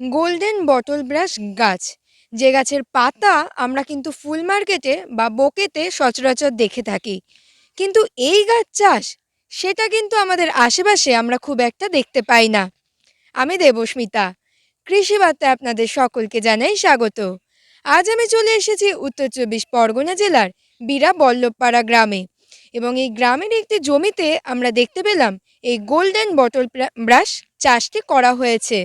Golden bottle brush গাছ। যে গাছের পাতা আমরা কিন্তু ফুল মার্কেটে বা বোকেতে সচরাচর দেখে থাকি। কিন্তু এই গাছ চাষ, সেটা কিন্তু আমাদের আশেপাশে আমরা খুব একটা দেখতে পাই না। আমি দেবস্মিতা, কৃষি বার্তায় আপনাদের সকলকে জানাই স্বাগত। আজ আমি চলে এসেছি উত্তর চব্বিশ পরগনা জেলার বীরা বল্লভপাড়া গ্রামে এবং এই গ্রামের একটি জমিতে আমরা দেখতে পেলাম এই গোল্ডেন বটল ব্রাশ চাষটি করা হয়েছে।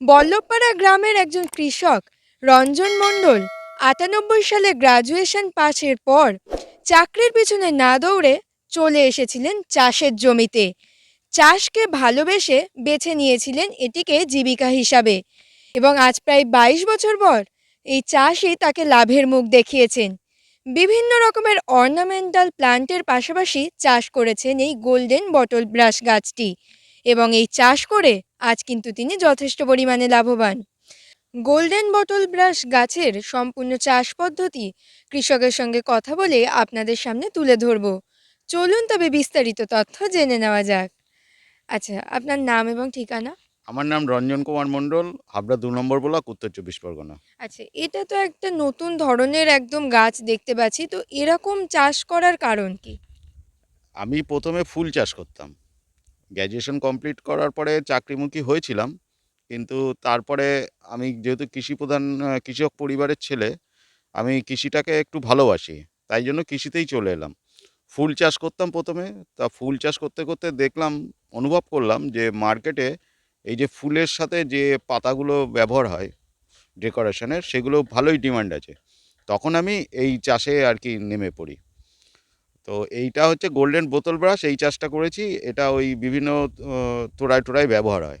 বল্লভপাড়া গ্রামের একজন কৃষক, রঞ্জন মণ্ডল, আটানব্বই সালে গ্রাজুয়েশন পাশের পর চাকরির পিছনে না দৌড়ে চলে এসেছিলেন চাষের জমিতে। চাষকে ভালোবেসে বেছে নিয়েছিলেন এটিকে জীবিকা হিসাবে এবং আজ প্রায় বাইশ বছর পর এই চাষই তাকে লাভের মুখ দেখিয়েছেন। বিভিন্ন রকমের অর্নামেন্টাল প্লান্টের পাশাপাশি চাষ করেছেন এই গোল্ডেন বটল ব্রাশ গাছটি। এবং এই চাষ করে আজ কিন্তু তিনি যথেষ্ট পরিমাণে লাভবান। গোল্ডেন বটল ব্রাশ গাছের সম্পূর্ণ চাষ পদ্ধতি কৃষকের সঙ্গে কথা বলে আপনাদের সামনে তুলে ধরব। চলুন তবে বিস্তারিত তথ্য জেনে নেওয়া যাক। আচ্ছা আপনার নাম এবং ঠিকানা? আমার নাম রঞ্জন কুমার মণ্ডল হাবড়া দু নম্বর ব্লক উত্তর চব্বিশ পরগনা। আচ্ছা এটা তো একটা নতুন ধরনের একদম গাছ দেখতে পাচ্ছি তো এরকম চাষ করার কারণ কি? আমি প্রথমে ফুল চাষ করতাম। গ্র্যাজুয়েশন কমপ্লিট করার পরে চাকরিমুখী হয়েছিলাম। কিন্তু তারপরে আমি যেহেতু কৃষি প্রধান কৃষক পরিবারের ছেলে, আমি কৃষিটাকে একটু ভালোবাসি। তাই জন্য কৃষিতেই চলে এলাম। ফুল চাষ করতাম প্রথমে। তা ফুল চাষ করতে করতে দেখলাম, অনুভব করলাম যে মার্কেটে এই যে ফুলের সাথে যে পাতাগুলো ব্যবহার হয়, ডেকোরেশনের, সেগুলো ভালোই ডিমান্ড আছে। তখন আমি এই চাষে আর কি নেমে পড়ি। তো এইটা হচ্ছে গোল্ডেন বোতল ব্রাশ এই চাষটা করেছি। এটা ওই বিভিন্ন তোড়ায় টোড়ায় ব্যবহার হয়।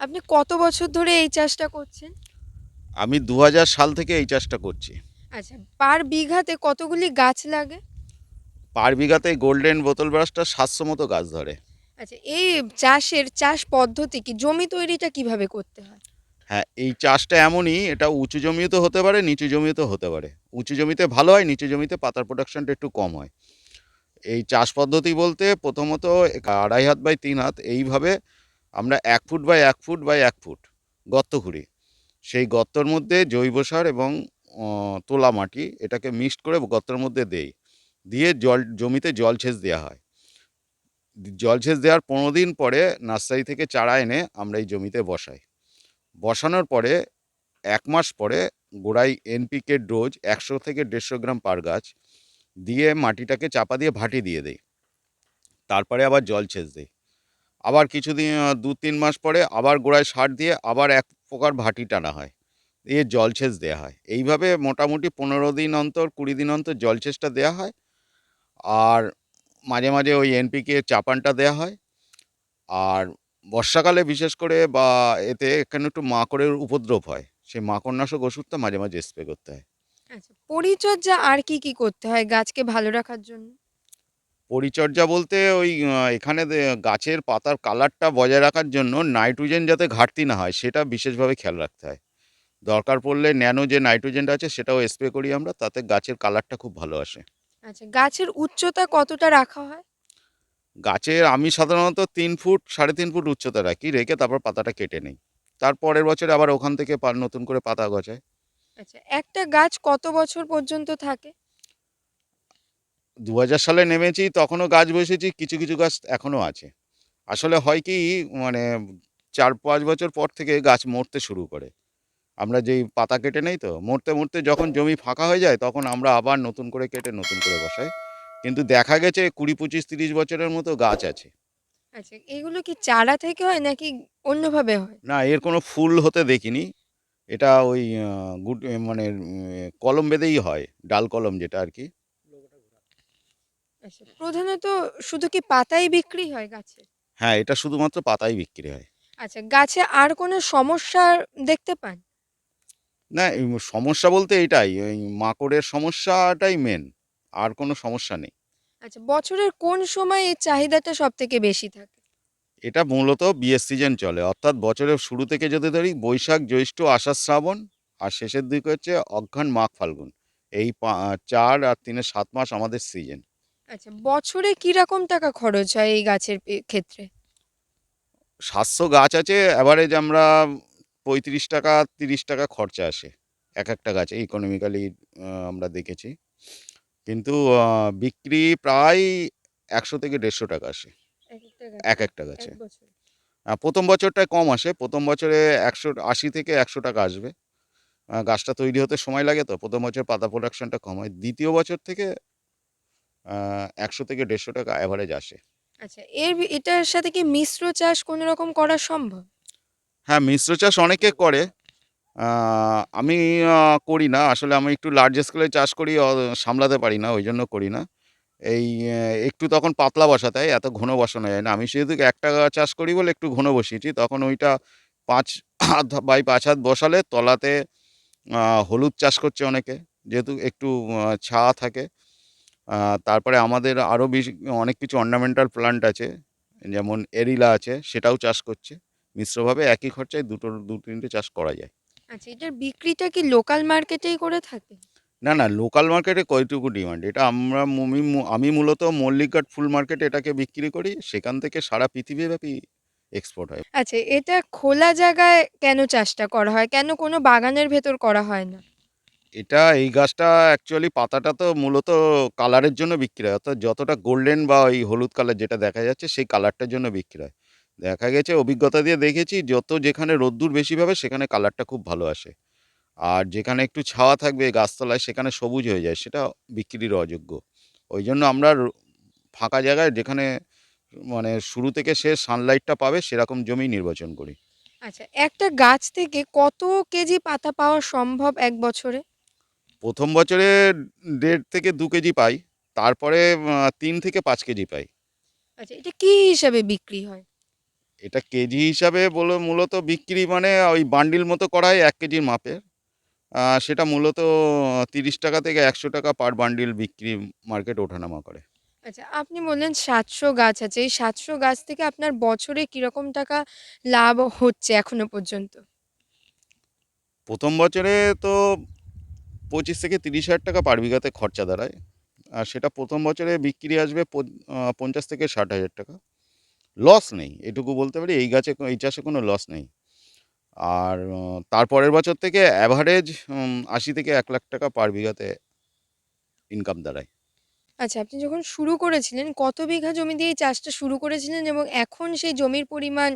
আপনি কত বছর ধরে এই চাষটা করছেন? আমি দু হাজার সাল থেকে এই চাষটা করছি। আচ্ছা পার বিঘাতে কতগুলি গাছ লাগে? পার বিঘাতে গোল্ডেন বোতল ব্রাশটা সাতশো মতো গাছ ধরে। আচ্ছা এই চাষের চাষ পদ্ধতি কি? জমি তৈরিটা কীভাবে করতে হয়? হ্যাঁ এই চাষটা এমনই এটা উঁচু জমিতেও হতে পারে নিচু জমিতেও হতে পারে। উঁচু জমিতে ভালো হয় নিচু জমিতে পাতার প্রোডাকশনটা একটু কম হয়। এই চাষ পদ্ধতি বলতে প্রথমত আড়াই হাত বাই তিন হাত এইভাবে আমরা এক ফুট বাই এক ফুট বাই এক ফুট গর্ত খুঁড়ি সেই গর্তর মধ্যে জৈব সার এবং তোলা মাটি এটাকে মিক্সড করে গর্তের মধ্যে দেই। দিয়ে জল, জমিতে জলসেচ দেওয়া হয়। জলসেচ দেওয়ার পনেরো দিন পরে নার্সারি থেকে চারা এনে আমরা এই জমিতে বসাই। বসানোর পরে এক মাস পরে গোড়ায় এনপিকে ডোজ একশো থেকে দেড়শো গ্রাম পার গাছ দিয়ে মাটিটাকে চাপা দিয়ে ভাটি দিয়ে দেই। তারপরে আবার জল সেচ দেই। আবার কিছুদিন দু তিন মাস পরে আবার গোড়ায় সার দিয়ে আবার এক প্রকার ভাটি টানা হয়। দিয়ে জলসেচ দেওয়া হয়। এইভাবে মোটামুটি পনেরো দিন অন্তর, কুড়ি দিন অন্তর জলসেচটা দেওয়া হয়। আর মাঝে মাঝে ওই এনপিকে চাপানটা দেওয়া হয়। আর বর্ষাকালে বিশেষ করে বা এতে এখানে একটু মাকড়ের উপদ্রব হয়। সেই মাকড়নাশক ওষুধটা মাঝে মাঝে স্প্রে করতে হয়। আচ্ছা। পরিচর্যা আর কি কি করতে হয় গাছকে ভালো রাখার জন্য? পরিচর্যা বলতে ওই এখানে গাছের পাতার কালারটা বজায় রাখার জন্য নাইট্রোজেন যাতে ঘাটতি না হয় সেটা বিশেষভাবে খেয়াল রাখতে হয়। দরকার পড়লে ন্যানো যে নাইট্রোজেনটা আছে সেটাও স্প্রে করি আমরা তাতে গাছের কালারটা খুব ভালো আসে। আচ্ছা গাছের উচ্চতা কতটা রাখা হয়? গাছের আমি সাধারণত তিন ফুট সাড়ে তিন ফুট উচ্চতা রাখি রেখে তারপর পাতাটা কেটে নিই। তার পরের বছর আবার ওখান থেকে নতুন করে পাতা গজায়। আচ্ছা একটা গাছ কত বছর পর্যন্ত থাকে? দু হাজার সালে নেমেছি তখনও গাছ বসেছি কিছু কিছু গাছ এখনও আছে। আসলে হয় কি মানে চার পাঁচ বছর পর থেকে গাছ মরতে শুরু করে। আমরা যেই পাতা কেটে নেই তো মরতে মরতে যখন জমি ফাঁকা হয়ে যায় তখন আমরা আবার নতুন করে কেটে নতুন করে বসাই। কিন্তু দেখা গেছে কুড়ি পঁচিশ তিরিশ বছরের মতো গাছ আছে। আচ্ছা এগুলো কি চারা থেকে হয় নাকি অন্যভাবে হয়? না এর কোনো ফুল হতে দেখিনি। এটা ওই গুড মানে কলম বেঁধেই হয় ডাল কলম যেটা আর কি। আচ্ছা প্রধানত শুধু কি পাতাই বিক্রি হয় গাছে? হ্যাঁ এটা শুধুমাত্র পাতাই বিক্রি হয়। আচ্ছা গাছে আর কোনো সমস্যা দেখতে পান? না সমস্যা বলতে এটাই ওই মাকড়ের সমস্যাটাই মেন আর কোনো সমস্যা নেই। আচ্ছা বছরের কোন সময় এই চাহিদাটা সব থেকে বেশি থাকে? এটা মূলত বিয়ের সিজন চলে। অর্থাৎ বছরের শুরু থেকে যদি ধরি বৈশাখ জ্যৈষ্ঠ আষাঢ় শ্রাবণ আর শেষের দিকে হচ্ছে অঘ্রাণ মাঘ ফাল্গুন। এই চার আর তিনের সাত মাস আমাদের সিজন আচ্ছা বছরে কি রকম টাকা খরচ হয় এই গাছের ক্ষেত্রে? সাতশো গাছ আছে অ্যাভারেজ আমরা পঁয়ত্রিশ টাকা তিরিশ টাকা খরচা আসে। এক একটা গাছে ইকোনমিক্যালি আমরা দেখেছি। কিন্তু বিক্রি প্রায় একশো থেকে দেড়শো টাকা আসে। এক একটা গাছে। প্রথম বছরটায় কম আসে। প্রথম বছরে একশো আশি থেকে একশো টাকা আসবে। গাছটা তৈরি হতে সময় লাগে তো। প্রথম বছর পাতা প্রোডাকশনটা কম হয়। দ্বিতীয় বছর থেকে একশো থেকে দেড়শো টাকা অ্যাভারেজ আসে। আচ্ছা এর এটার সাথে কি মিশ্র চাষ কোনো রকম করা সম্ভব? হ্যাঁ মিশ্র চাষ অনেকে করে। আমি করি না। আসলে আমি একটু লার্জ স্কেলে চাষ করি সামলাতে পারি না ওই জন্য করি না। এই একটু তখন পাতলা বসাতে হয় এত ঘন বসানো যায় না। আমি সেহেতু একটা চাষ করি বলে একটু ঘন বসিয়েছি। তখন ওইটা পাঁচ হাত বাই পাঁচ হাত বসালে তলাতে হলুদ চাষ করছে অনেকে। যেহেতু একটু ছায়া থাকে তারপরে আমাদের আরও বেশি, অনেক কিছু অর্নামেন্টাল প্লান্ট আছে। যেমন এরিলা আছে, সেটাও চাষ করছে। মিশ্রভাবে একই খরচায় দুটো দু তিনটে চাষ করা যায়। আচ্ছা এটার বিক্রিটা কি লোকাল মার্কেটেই করে থাকে? না না লোকাল মার্কেটে কয়টুকু ডিমান্ড এটা আমরা আমি মু- আমি মূলত মল্লিকঘাট ফুল মার্কেটে এটাকে বিক্রি করি সেখান থেকে সারা পৃথিবীব্যাপী এক্সপোর্ট হয়। আচ্ছা এটা খোলা জায়গায় কেন চাষটা করা হয়? কেন কোনো বাগানের ভেতর করা হয় না? এটা এই গাছটা অ্যাকচুয়ালি পাতাটা তো মূলত কালারের জন্য বিক্রি হয় অর্থাৎ যতটা গোল্ডেন বা ওই হলুদ কালার যেটা দেখা যাচ্ছে সেই কালারটার জন্য বিক্রি হয়। দেখা গেছে অভিজ্ঞতা দিয়ে দেখেছি যত যেখানে রোদ্দুর বেশি পাবে সেখানে কালারটা খুব ভালো আসে। আর যেখানে একটু ছাওয়া থাকবে গাছতলায় সেখানে সবুজ হয়ে যায় সেটা বিক্রির অযোগ্য। ওই জন্য আমরা ফাঁকা জায়গায় যেখানে মানে শুরু থেকে সে সানলাইটটা পাবে সেরকম জমি নির্বাচন করি। আচ্ছা একটা গাছ থেকে কত কেজি পাতা পাওয়া সম্ভব এক বছরে? প্রথম বছরে দেড় থেকে দু কেজি পাই তারপরে তিন থেকে পাঁচ কেজি পাই। আচ্ছা এটা কি হিসাবে বিক্রি হয়? এটা কেজি হিসাবে বলে মূলত বিক্রি মানে ওই বান্ডিল মতো করা হয় এক কেজির মাপের। সেটা মূলত তিরিশ টাকা থেকে একশো টাকা পার বান্ডিল বিক্রি মার্কেট ওঠানামা করে। আচ্ছা আপনি বললেন সাতশো গাছ আছে। এই সাতশো গাছ থেকে আপনার বছরে কীরকম টাকা লাভ হচ্ছে এখনও পর্যন্ত? প্রথম বছরে তো পঁচিশ থেকে তিরিশ হাজার টাকা পার বিঘাতে খরচা দাঁড়ায়। আর সেটা প্রথম বছরে বিক্রি আসবে পঞ্চাশ থেকে ষাট হাজার টাকা। লস নেই এটুকু বলতে পারি এই গাছে এই চাষে কোনো লস নেই। আর তারপরের বছর থেকে অ্যাভারেজ আশি থেকে এক লাখ টাকা পার বিঘাতে ইনকাম দাঁড়ায়। আচ্ছা আপনি যখন শুরু করেছিলেন কত বিঘা জমি দিয়ে চাষটা শুরু করেছিলেন এবং এখন সেই জমির পরিমাণ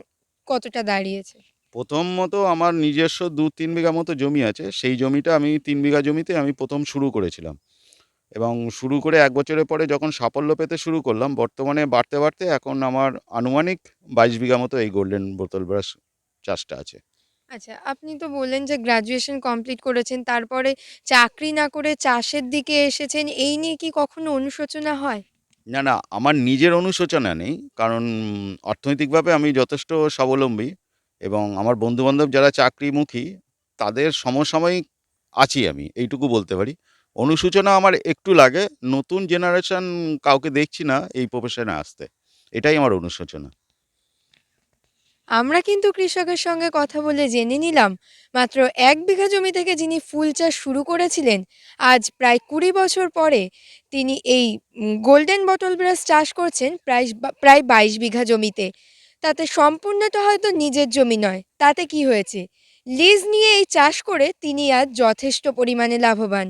কতটা দাঁড়িয়েছে? প্রথম মতো আমার নিজস্ব দু তিন বিঘা মতো জমি আছে সেই জমিটা আমি তিন বিঘা জমিতে আমি প্রথম শুরু করেছিলাম। এবং শুরু করে এক বছরের পরে যখন সাফল্য পেতে শুরু করলাম বর্তমানে বাড়তে বাড়তে এখন আমার আনুমানিক বাইশ বিঘা মতো এই গোল্ডেন বোতল ব্রাশ চাষটা আছে। আচ্ছা আপনি তো বললেন যে গ্র্যাজুয়েশন কমপ্লিট করেছেন, তারপরে চাকরি না করে চাষের দিকে এসেছেন, এই নিয়ে কি কখনো অনুশোচনা হয়? না না, আমার নিজের অনুশোচনা নেই, কারণ অর্থনৈতিকভাবে আমি যথেষ্ট স্বাবলম্বী এবং আমার বন্ধুবান্ধব যারা চাকরিমুখী, তাদের সমসাময়িক আছি আমি, এইটুকু বলতে পারি। অনুশোচনা আমার একটু লাগে, নতুন জেনারেশন কাউকে দেখছি না, এই প্রফেশনে আসতে, এটাই আমার অনুশোচনা। আমরা কিন্তু কৃষকের সঙ্গে কথা বলে জেনে নিলাম, মাত্র এক বিঘা জমি থেকে যিনি ফুল চাষ শুরু করেছিলেন, আজ প্রায় কুড়ি বছর পরে তিনি এই গোল্ডেন বটল ব্রাশ চাষ করছেন প্রায় প্রায় বাইশ বিঘা জমিতে। তাতে সম্পূর্ণটা হয়তো নিজের জমি নয়, তাতে কি হয়েছে? লিজ নিয়ে এই চাষ করে তিনি আজ যথেষ্ট পরিমাণে লাভবান।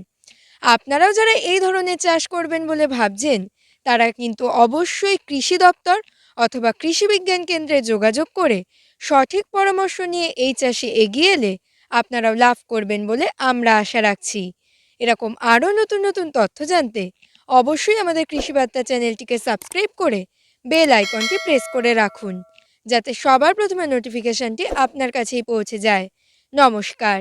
আপনারাও যারা এই ধরনের চাষ করবেন বলে ভাবছেন, তারা কিন্তু অবশ্যই কৃষি দপ্তর অথবা কৃষি বিজ্ঞান কেন্দ্রে যোগাযোগ করে সঠিক পরামর্শ নিয়ে এই চাষে এগিয়ে এলে আপনারাও লাভ করবেন বলে আমরা আশা রাখছি। এরকম আরও নতুন নতুন তথ্য জানতে অবশ্যই আমাদের কৃষিবার্তা চ্যানেলটিকে সাবস্ক্রাইব করে বেল আইকনটি প্রেস করে রাখুন, যাতে সবার প্রথমে নোটিফিকেশনটি আপনার কাছেই পৌঁছে যায়। নমস্কার।